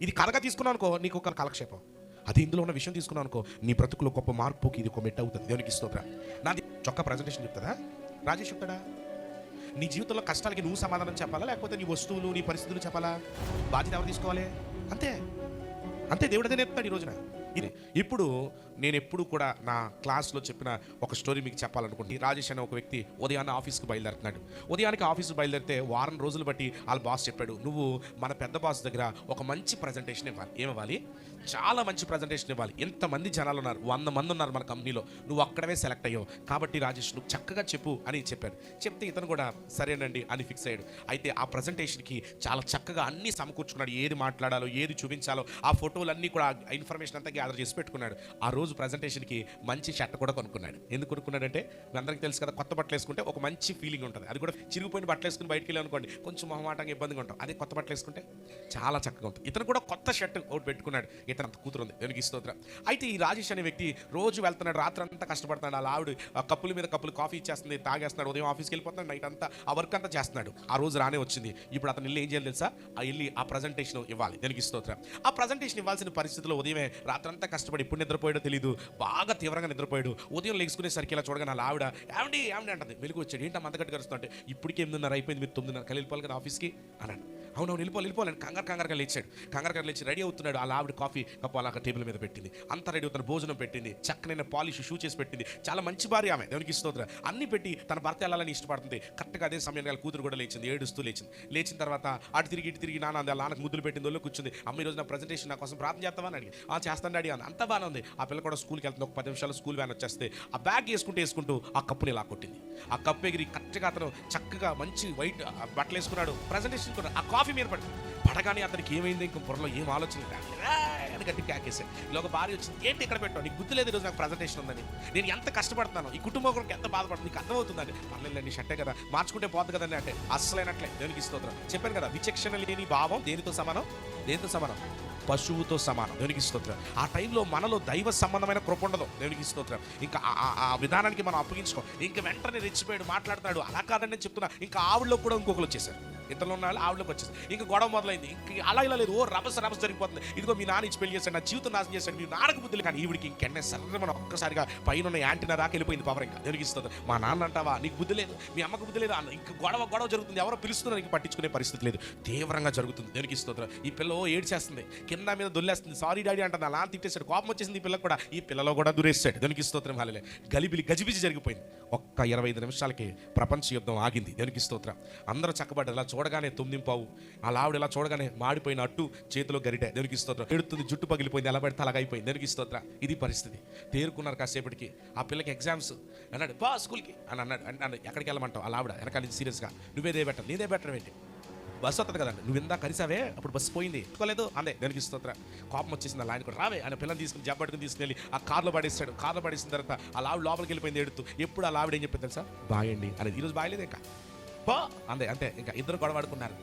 ఇది కథగా తీసుకున్నాను అనుకో నీకు ఒక కాలక్షేపం. అది ఇందులో ఉన్న విషయం తీసుకున్నావు అనుకో నీ బ్రతుకులో గొప్ప మార్పుకి ఇది ఒక మెట్ అవుతుంది. దేవునికి ఇస్తోత్ర నాది చొక్క ప్రజెంటేషన్ చెప్తుందా? రాజేష్ చెప్తాడా? నీ జీవితంలో కష్టాలకి నువ్వు సమాధానం చెప్పాలా? లేకపోతే నీ వస్తువులు నీ పరిస్థితులు చెప్పాలా? బాధ్యత ఎవరు తీసుకోవాలి? అంతే. అంతే దేవుడు అదే నేర్పుతాడు ఈ రోజున. ఇప్పుడు నేను ఎప్పుడు కూడా నా క్లాస్లో చెప్పిన ఒక స్టోరీ మీకు చెప్పాలనుకుంటే రాజేష్ అనే ఒక వ్యక్తి ఉదయాన్నే ఆఫీస్కి బయలుదేరుతున్నాడు. ఉదయానికి ఆఫీస్కి బయలుదేరితే వారం రోజులు బట్టి వాళ్ళ బాస్ చెప్పాడు నువ్వు మన పెద్ద బాస్ దగ్గర ఒక మంచి ప్రజెంటేషన్ ఇవ్వాలి. ఏమివ్వాలి? చాలా మంచి ప్రజెంటేషన్ ఇవ్వాలి. ఎంతమంది జనాలు ఉన్నారు? వంద మంది ఉన్నారు మన కంపెనీలో నువ్వు అక్కడవే సెలెక్ట్ అయ్యావు. కాబట్టి రాజేష్ నువ్వు చక్కగా చెప్పు అని చెప్పాడు. చెప్తే ఇతను కూడా సరేనండి అని ఫిక్స్ అయ్యాడు. అయితే ఆ ప్రజెంటేషన్కి చాలా చక్కగా అన్ని సమకూర్చుకున్నాడు. ఏది మాట్లాడాలో ఏది చూపించాలో ఆ ఫోటోలన్నీ కూడా ఇన్ఫర్మేషన్ అంతా గ్యాదర్ చేసి పెట్టుకున్నాడు. ఆ రోజు ప్రజెంటేషన్కి మంచి షర్ట్ కూడా కొనుక్కున్నాడు. ఎందుకు కొనుక్కున్నాడంటే మీ అందరికీ తెలుసు కదా కొత్త బట్టలు వేసుకుంటే ఒక మంచి ఫీలింగ్ ఉంటుంది. అది కూడా చిరిగిపోయిన బట్టలు వేసుకుని బయటికి వెళ్ళి అనుకోండి కొంచెం మొహమాటంగా ఇబ్బందిగా ఉంటాం. అదే కొత్త బట్టలు వేసుకుంటే చాలా చక్కగా ఉంటుంది. ఇతను కూడా కొత్త షర్ట్ ఒకటి పెట్టుకున్నాడు. ఇతను అంత కూతురు ఉంది. వెనక ఇస్తోత్ర అయితే ఈ రాజేష్ అనే వ్యక్తి రోజు వెళ్తున్నాడు రాత్రి అంతా కష్టపడుతున్నాడు. అలా ఆవిడ ఆ కప్పుల మీద కప్పులు కాఫీ ఇచ్చేస్తుంది తాగేస్తున్నాడు ఉదయం ఆఫీస్కి వెళ్ళిపోతున్నాడు నైట్ అంతా ఆ వర్క్ అంతా చేస్తున్నాడు. ఆ రోజు రానే వచ్చింది. ఇప్పుడు అతను వెళ్ళి ఏం చేయాలి తెలుసా? ఆ వెళ్ళి ఆ ప్రజెంటేషన్ ఇవ్వాలి. దానికి ఇస్తోత్ర ఆ ప్రజెంటేషన్ ఇవ్వాల్సిన పరిస్థితిలో ఉదయమే రాత్రంతా కష్టపడి ఇప్పుడు నిద్రపోయాడో తెలియదు బాగా తీవ్రంగా నిద్రపోయాడు. ఉదయం లెగుసుకునేసరికి ఇలా చూడగా నా ఆవిడ ఏమండి ఏమండి అంటది. వెలుగు వచ్చాడు. ఏంటి మందగట్టు కలుస్తుంటే ఇప్పటికే ఎనిమిదిన్నర అయిపోయింది మీరు తొమ్మిదిన్నర కలిసి వెళ్ళిపోవాలి కదా ఆఫీస్కి అన్నాడు. అవునవును వెళ్ళిపోవాలి వెళ్ళిపోవాలి కంగారు కంగారుగా లేచాడు. కంగారు కంగారు లేచి రెడీ అవుతున్నాడు. అలా ఆవిడ కాఫీ కప్పు అలా టేబుల్ మీద పెట్టింది. అంతా రెడీ అవుతున్న భోజనం పెట్టింది. చక్కనైన పాలిష్ షూ చేసి పెట్టింది. చాలా మంచి భార్య ఆమె. దేవునికి ఇస్తోత్ర అన్ని పెట్టి తన భర్త వెళ్ళాలని ఇష్టపడుతుంది. కరెక్ట్గా అదే సమయంలో వాళ్ళ కూతురు కూడా లేచింది. ఏడుస్తూ లేచింది. లేచిన తర్వాత అటు తిరిగి ఇటు తిరిగి నాన్న అలా నాన్నకు ముద్దులు పెట్టింది. ఒళ్ళు కూర్చుంది. అమ్మ ఈ రోజు నా ప్రజెంటేషన్ నా కోసం ప్రార్థన చేస్తామని అడిగి ఆ చేస్తాను డాడీ అని అంత బాగానే ఉంది. ఆ పిల్ల కూడా స్కూల్కి వెళ్తుంది. ఒక పది నిమిషాలు స్కూల్ వ్యాన్ వచ్చేస్తే ఆ బ్యాగ్ వేసుకుంటూ వేసుకుంటూ ఆ కప్పుని ఇలా కొట్టింది. ఆ కప్పు ఎగిరి కరెక్ట్గా అతను చక్కగా మంచి వైట్ బట్టలు వేసుకున్నాడు. ప్రజెంటేషన్ కూడా ఆ కాఫీ మీద పడి పడగానే అతనికి ఏమైంది? ఇంకో బుర్రలో ఏం ఆలోచన అని గట్టి క్యాకేసాడు ఇలా ఒక భార్య వచ్చింది. ఏంటి ఇక్కడ పెట్టావు? నీకు గుర్తు లేదు ఈరోజు నాకు ప్రజెంటేషన్ ఉందని. నేను ఎంత కష్టపడుతున్నాను ఈ కుటుంబం కూడా ఎంత బాధపడుతుంది నీకు అర్థమవుతుందని పర్లేదు నీ షట్టే కదా. మార్చుకుంటే పోతుంది కదండి అంటే. అస్సలైనట్లే. దేనికి స్తోత్రం. చెప్పాను కదా విచక్షణ లేని భావం దేనితో సమానం? దేనితో సమానం? పశువుతో సమానం. దేవునికి స్తోత్రం. ఆ టైంలో మనలో దైవ సంబంధమైన కృప ఉండదు. దేవునికి స్తోత్రం. ఇంకా ఆ- ఆ- విధానానికి మనం అప్పగించుకో. ఇంకా వెంటనే రెచ్చిపోయాడు మాట్లాడుతున్నాడు. అలా కాదని నేను చెప్తున్నా. ఇంకా ఆవిడలో కూడా ఇంకొకరు వచ్చేసారు. ఇతరులు ఉన్న వాళ్ళు ఆవిడలోకి వచ్చేసి ఇంకా గొడవ మొదలైంది. ఇంక అలా ఇలా లేదు. ఓ రభస రభస జరిగిపోతుంది. ఇదిగో మీ నాన్న ఇచ్చి పెళ్ళి చేశాడు. నా జీవితం నాశనం చేశాడు. మీ నాన్నకు బుద్ధులు కానీ ఈవిడికి ఇంకెన్నే సర్ర మనం ఒక్కసారిగా పైన ఉన్న యాంటీనా దాకా వెళ్ళిపోయింది పవర్ ఇంకా. దేవునికి మా నాన్న అంటావా నీకు బుద్ధి లేదు. మీ అమ్మకు బుద్ధి లేదు. ఇంకా గొడవ గొడవ జరుగుతుంది. ఎవరో పిలుస్తున్నారు. నీకు పట్టించుకునే పరిస్థితి లేదు. తీవ్రంగా జరుగుతుంది. దేనికి ఈ పిల్ల ఓ కింద మీద దొల్లేస్తుంది. సారీ డాడీ అంటుంది. అలా తిట్టేశాడు. కోపం వచ్చేసింది ఈ పిల్ల కూడా. ఈ పిల్లలో కూడా దూరేస్తాడు దొనికిస్తోత్రం స్తోత్రం. గలిబిలి గజిబిజి జరిగిపోయింది. ఒక్క ఇరవై ఐదు నిమిషాలకి ప్రపంచ యుద్ధం ఆగింది. దేనికి స్తోత్రం. అందరూ చక్కబడ్డారు. ఇలా చూడగానే తుమ్మింపావు. పావు అలా ఆవిడ ఇలా చూడగానే మాడిపోయిన అట్టు చేతిలో గరిటె. దేనికి స్తోత్రం. ఎడుతుంది జుట్టు పగిలిపోయింది ఎలా పడితే అలాగైపోయింది. దేనికి స్తోత్రం. ఇది పరిస్థితి. తేరుకున్నారు కాసేపటికి. ఆ పిల్లకి ఎగ్జామ్స్. అన్నాడు బా స్కూల్కి. అని అన్నాడు అన్నాడు, ఎక్కడికి వెళ్ళమంటావు? ఆ ఆవిడ వెనకాల నుంచి సీరియస్గా నువ్వేదే బెటర్ నీదే బెటర్ ఏంటి? బస్సు వస్తుంది కదండి. నువ్వు ఇందా కలిసావే అప్పుడు బస్సు పోయింది. అనుకోలేదు అందే దానికి స్తోత్ర. కోపం వచ్చేసింది అలా ఆయన కూడా. రావే. ఆయన పిల్లలు తీసుకుని జబ్బట్టుకుని తీసుకెళ్ళి ఆ కార్లో పడేస్తాడు. కార్లో పడేసిన తర్వాత ఆ లావిడ లోపలికి వెళ్ళిపోయింది ఎడుతూ ఎప్పుడు ఆ లావిడ ఏం చెప్పింది తెలుసా? బాయ్ అనేది. ఈరోజు బాయలేదు ఇంకా? పో అందే. అంతే ఇంకా ఇద్దరు గొడవాడుకున్నారు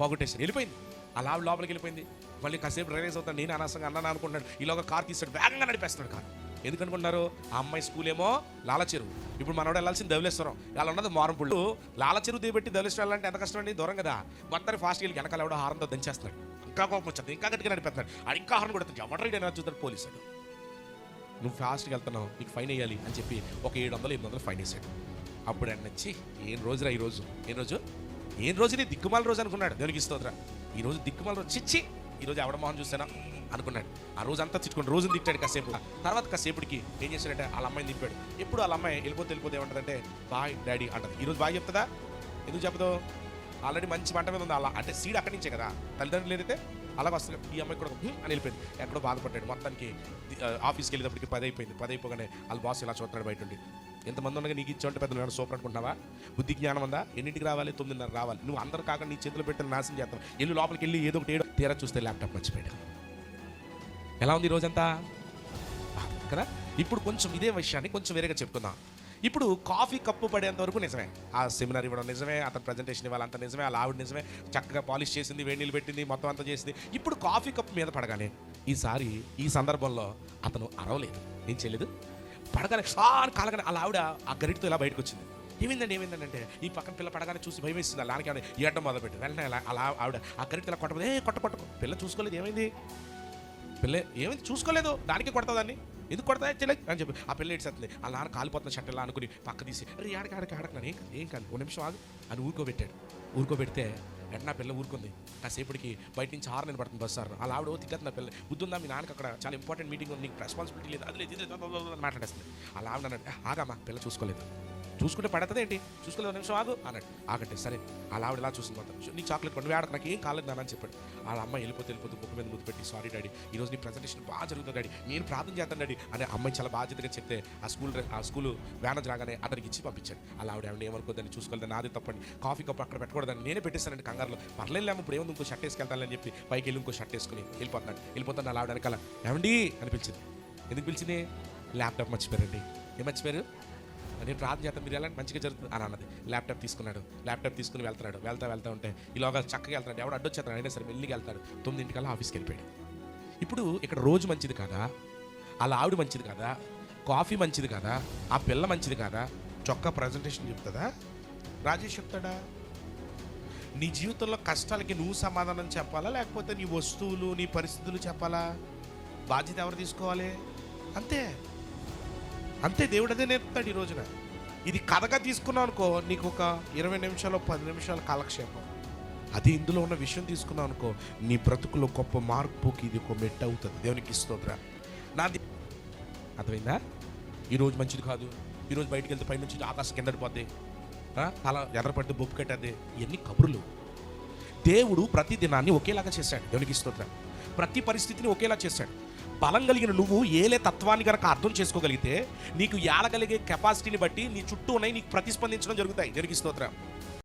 పోగొట్టేసి వెళ్ళిపోయింది. అలా లోపలికి వెళ్ళిపోయింది. మళ్ళీ కాసేపు రిలైజ్ అవుతాను. నేను అనవసరంగా అన్నాను అనుకుంటున్నాడు. ఈలోగా కార్ తీస్తాడు. వేగంగా నడిపేస్తున్నాడు కార్. ఎందుకనుకుంటున్నారు? ఆ అమ్మాయి స్కూల్ ఏమో లాలచెరువు ఇప్పుడు మనోడు వెళ్ళాల్సింది ధవలేశ్వరం ఇలా ఉన్నది మారంపుళ్ళు. లాలచెరువు దిగబెట్టి ధవలేశ్వరం వెళ్ళాలంటే ఎంత కష్టం అండి? దూరం కదా. మొత్తాన్ని ఫాస్ట్ వెళ్ళి వెనకాల ఎవడో హారంతో దంచేస్తున్నాడు. ఇంకా కోపం వచ్చింది. ఇంకా గట్టిగా నడిపేస్తున్నాడు. అది ఇంకా హారం కూడా ఎవరు రైడ్ చూస్తాడు పోలీసుడు నువ్వు ఫాస్ట్గా వెళ్తున్నావు. నీకు ఫైన్ వేయాలి అని చెప్పి ఒక ఏడు వందలు ఎనిమిది వందలు ఫైన్ వేసాడు అప్పుడు ఆయన నచ్చి ఏం రోజురా ఈరోజు ఏం రోజు? ఏం రోజు నీ దిక్కుమాల రోజు? అనుకున్నాడు. దేవునికి ఇస్తోద్రా ఈ రోజు దిక్కుమాల రోజు. చిచ్చి ఈ రోజు ఎవడ మొహం చూసానా అనుకున్నాడు. ఆ రోజు అంతా తిట్టుకుని రోజు తిట్టాడు కాసేపు. తర్వాత కాసేపుడికి ఏం చేశాడంటే వాళ్ళ అమ్మాయిని తిప్పాడు. ఎప్పుడు వాళ్ళ అమ్మాయి వెళ్ళిపోతే వెళ్ళిపోతే ఏమంటుందంటే బాయ్ డాడీ అంటది. ఈరోజు బాగా చెప్తుందా? ఎందుకు చెప్పదు? ఆల్రెడీ మంచి మంట మీద ఉంది. అలా అంటే సీడ్ అక్కడి నుంచే కదా. తల్లిదండ్రులు ఏదైతే అలా వస్తుంది ఈ అమ్మాయి కూడా అని వెళ్ళిపోయింది. ఎక్కడో బాధపడ్డాడు. మొత్తానికి ఆఫీస్కి వెళ్ళేటప్పటికి పది అయిపోయింది. పది అయిపోగానే వాళ్ళ బాస్ ఇలా చూస్తున్నాడు బయట ఉండి ఎంతమంది ఉండగా నీకు ఇచ్చే పెద్ద నువ్వు సూపర్ అనుకుంటున్నావా? బుద్ధి జ్ఞానం ఉందా? ఎన్నింటికి రావాలి? తొమ్మిదిన్నర రావాలి. నువ్వు అందరు కాక నీ చేతిలో పెట్టిన నాశనం చేస్తావు. వెళ్ళి లోపలికి వెళ్ళి ఏదో ఒకటి ఏడో తీరా చూస్తే ల్యాప్టాప్ మర్చిపోయాడు. ఎలా ఉంది ఈ రోజంతా కదా? ఇప్పుడు కొంచెం ఇదే విషయాన్ని కొంచెం వేరేగా చెప్పుకుందాం. ఇప్పుడు కాఫీ కప్పు పడేంత వరకు నిజమే. ఆ సెమినార్ ఇవ్వడం నిజమే అతను ప్రజెంటేషన్ ఇవ్వాలంత నిజమే ఆ ఆవిడ నిజమే చక్కగా పాలిష్ చేసింది వేడి నీళ్ళు పెట్టింది మొత్తం అంతా చేసింది. ఇప్పుడు కాఫీ కప్పు మీద పడగానే ఈసారి ఈ సందర్భంలో అతను అరవలేదు. ఏం చేయలేదు? పడగానే "ఆ" కాలగానే అలా ఆవిడ ఆ గరిటితో ఇలా బయటకు వచ్చింది. ఏమైందండి ఏమైందంటే అంటే ఈ పక్కన పిల్ల పడగానే చూసి భయం వేస్తుంది అలాగే ఏడడం మొదలుపెట్టి వెంటనే అలా అలా ఆవిడ ఆ గరిటి ఇలా కొట్టబోదు ఏ కొట్ట కొట్టకు. పిల్ల చూసుకోలేదు ఏమైంది? పిల్ల ఏమైంది? చూసుకోలేదు. దానికి కొడతాదాన్ని ఎందుకు కొడతా చెల్లె అని చెప్పి ఆ పిల్ల ఏడ్చేస్తుంది. ఆ నాన్న కాలిపోతున్న షర్ట్ ఇలా అనుకుని పక్క తీసి అరే ఆడకి ఆడకి ఆడకు ఏం కాదు ఏం కాదు. ఒక నిమిషం ఆగు. అని ఊరుకోబెట్టాడు. ఊరుకోబెడితే వెంటనే ఆ పిల్ల ఊరుకుంది. కాసేపటికి బయట నుంచి ఆరు నేను పడుతుంది బస్ సార్. అలా ఆవిడ తిట్టేస్తుంది ఆ పిల్ల. బుద్ధుందా మీ నాన్నకి అక్కడ చాలా ఇంపార్టెంట్ మీటింగ్ ఉంది. నీకు రెస్పాన్సిబిలిటీ లేదు. అది లేదు మాట్లాడేస్తుంది. అలా ఆవిడ అన్నాడు "ఏ, ఆగమ్మా పిల్ల చూసుకోలేదు. చూసుకుంటే పడుతుంది ఏంటి చూసుకోలేదు ఒక నిమిషం ఆగు అన్నాడు. ఆగంటే సరే. అలా ఆవిడ ఇలా చూసింది మాత్రం నీ చాక్లెట్ పండు ఆడకు నాకు ఏం కాలేదు నాన్న అని చెప్పాడు. వాళ్ళ అమ్మ వెళ్ళిపోతే వెళ్ళిపోతే ముక్కు మీద ముద్దు పెట్టి సారీ డాడీ ఈ రోజు నీ ప్రజెంటేషన్ బాగా జరుగుతుంది డాడీ నేను ప్రార్థన చేస్తాను డాడీ అని అమ్మాయి చాలా బాధ్యతగా చెప్తే ఆ స్కూల్ ఆ స్కూల్ మేనేజర్ రాగానే అతనికి ఇచ్చి పంపించాడు. అలా ఆవిడ ఏమన్నా ఏమనుకోదని చూసుకోలేదని నాది తప్పండి. కాఫీ కప్ అక్కడ పెట్టకూడదని నేనే పెట్టేస్తానండి కంగారులో. పర్లేదు ఇప్పుడు ఏముంది ఇంకో షర్ట్ వేసుకెళ్తానని చెప్పి పైకి వెళ్ళి ఇంకో షర్ట్ వేసుకుని వెళ్ళిపోతున్నాను వెళ్ళిపోతాను అలా ఆవిడ వెనకాల ఏమండి? అని పిలిచింది. ఎందుకు పిలిచింది? ల్యాప్టాప్ మర్చిపోయారండి. ఏం మర్చిపోయారు? నేను ప్రార్థన చేస్తాను మీరు ఎలా మంచిగా జరుగుతుంది అని అన్నది. ల్యాప్టాప్ తీసుకున్నాడు. ల్యాప్టాప్ తీసుకుని వెళ్తున్నాడు. వెళ్తా వెళ్తా ఉంటే ఈలోగా చక్కగా వెళ్తున్నాడు. ఎవడు అడ్డొచ్చేస్తాడు అయినా సరే వెళ్ళి వెళ్తాడు. తొమ్మిదింటికల్లా ఆఫీస్కి వెళ్ళిపోయాడు. ఇప్పుడు ఇక్కడ రోజు మంచిది కదా? అలా ఆవిడ మంచిది కదా? కాఫీ మంచిది కదా? ఆ పిల్ల మంచిది కదా? చొక్కా ప్రజెంటేషన్ చెప్తుందా? రాజేష్ చెప్తాడా? నీ జీవితంలో కష్టాలకి నువ్వు సమాధానం చెప్పాలా? లేకపోతే నీ వస్తువులు నీ పరిస్థితులు చెప్పాలా? బాధ్యత ఎవరు తీసుకోవాలి? అంతే. అంతే దేవుడు అదే నేర్పుతాడు ఈ రోజున. ఇది కథగా తీసుకున్నావు అనుకో నీకు ఒక ఇరవై నిమిషాలు పది నిమిషాల కాలక్షేపం. అది ఇందులో ఉన్న విషయం తీసుకున్నావు అనుకో నీ బ్రతుకులో గొప్ప మార్పుకి ఇది ఒక మెట్ అవుతుంది. దేవునికి స్తోత్ర. నాది అర్థమైందా? ఈరోజు మంచిది కాదు. ఈరోజు బయటికి వెళ్తే పైనుంచి ఆకాశం కింద పోద్ది. అలా ఎదరపడితే బొప్పు కట్టేది ఇవన్నీ కబుర్లు. దేవుడు ప్రతి దినాన్ని ఒకేలాగా చేశాడు. దేవునికి స్తోత్రం. ప్రతి పరిస్థితిని ఒకేలా చేశాడు. బలం కలిగిన నువ్వు ఏలే తత్వాన్ని కనుక అర్థం చేసుకోగలిగితే నీకు ఏలగలిగే కెపాసిటీని బట్టి నీ చుట్టూ ఉన్నాయి నీకు ప్రతిస్పందించడం జరుగుతాయి. దేవునికి స్తోత్రం.